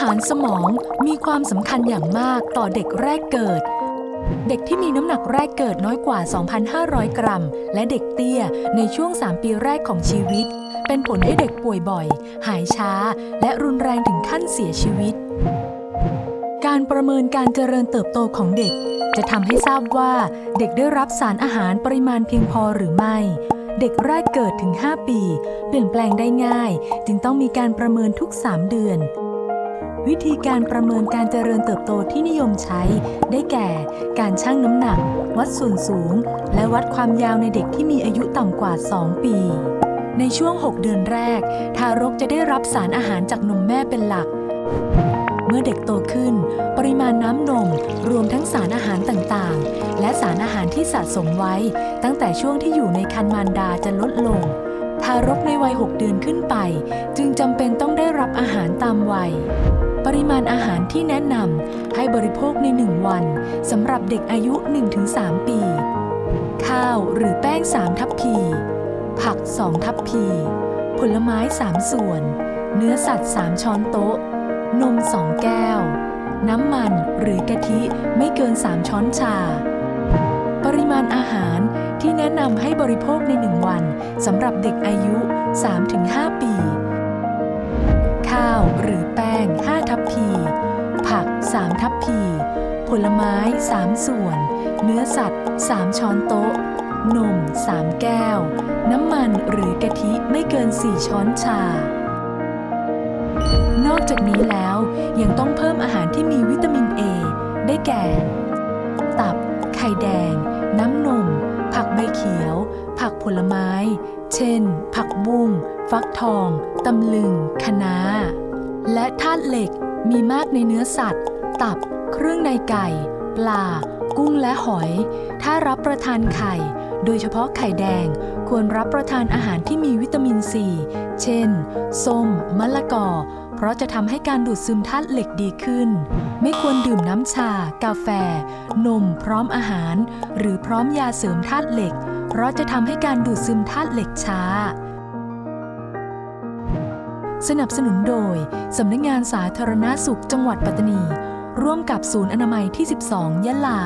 หารสมองมีความสำคัญอย่างมากต่อเด็กแรกเกิด เด็กที่มีน้ำหนักแรกเกิดน้อยกว่า 2,500 กรัม และเด็กเตี้ยในช่วง 3 ปีแรกของชีวิต เป็นผลให้เด็กป่วยบ่อย หายช้า และรุนแรงถึงขั้นเสียชีวิต การประเมินการเจริญเติบโตของเด็ก จะทำให้ทราบว่าเด็กได้รับสารอาหารปริมาณเพียงพอหรือไม่เด็กแรกเกิดถึง 5 ปี เปลี่ยนแปลงได้ง่าย จึงต้องมีการประเมินทุก 3 เดือน วิธีการประเมินการเจริญเติบโตที่นิยมใช้ ได้แก่ การชั่งน้ำหนัก วัดส่วนสูง และวัดความยาวในเด็กที่มีอายุต่ำกว่า 2 ปี ในช่วง 6 เดือนแรก ทารกจะได้รับสารอาหารจากนมแม่เป็นหลัก เมื่อเด็กโตขึ้น ปริมาณน้ำนมรวมทั้งสารอาหารต่างๆ และสารอาหารที่สะสมไว้ ตั้งแต่ช่วงที่อยู่ในครรภ์มารดาจะลดลง ทารกในวัย 6 เดือนขึ้นไป จึงจำเป็นต้องได้รับอาหารตามวัย ปริมาณอาหารที่แนะนำให้บริโภคใน 1 วันสำหรับเด็กอายุ 1-3 ปี ข้าวหรือแป้ง 3 ทัพพี ผัก 2 ทัพพี ผลไม้ 3 ส่วน เนื้อสัตว์ 3 ช้อนโต๊ะ นม 2 แก้ว น้ำมันหรือกะทิไม่เกิน 3 ช้อนชา ปริมาณอาหาร ที่แนะนำให้บริโภคใน 1 วันสำหรับเด็กอายุ 3-5 ปี ข้าวหรือแป้ง 5 ทัพพี ผัก 3 ทัพพี ผลไม้ 3 ส่วน เนื้อสัตว์ 3 ช้อนโต๊ะ นม 3 แก้ว น้ำมันหรือกะทิไม่เกิน 4 ช้อนชา นอกจากนี้แล้วยังต้องเพิ่มอาหารที่มีวิตามิน A ได้แก่ ตับ ไข่แดง น้ำนม ผักใบเขียว ผักผลไม้ เช่น ผักบุ้ง ฟักทอง ตำลึง คะน้า และธาตุเหล็กมีมากในเนื้อสัตว์ ตับ เครื่องในไก่ ปลา กุ้งและหอย ถ้ารับประทานไข่ โดยเฉพาะไข่แดง ควรรับประทานอาหารที่มีวิตามินซี เช่น ส้ม มะละกอ เพราะจะทำให้การดูดซึมธาตุเหล็กดีขึ้น ไม่ควรดื่มน้ำชา กาแฟ นม พร้อมอาหาร หรือพร้อมยาเสริมธาตุเหล็ก เพราะจะทำให้การดูดซึมธาตุเหล็กช้า สนับสนุนโดยสำนักงานสาธารณาสุขจังหวัดปัตตานี ร่วมกับศูนย์อนามัยที่ 12 ยะลา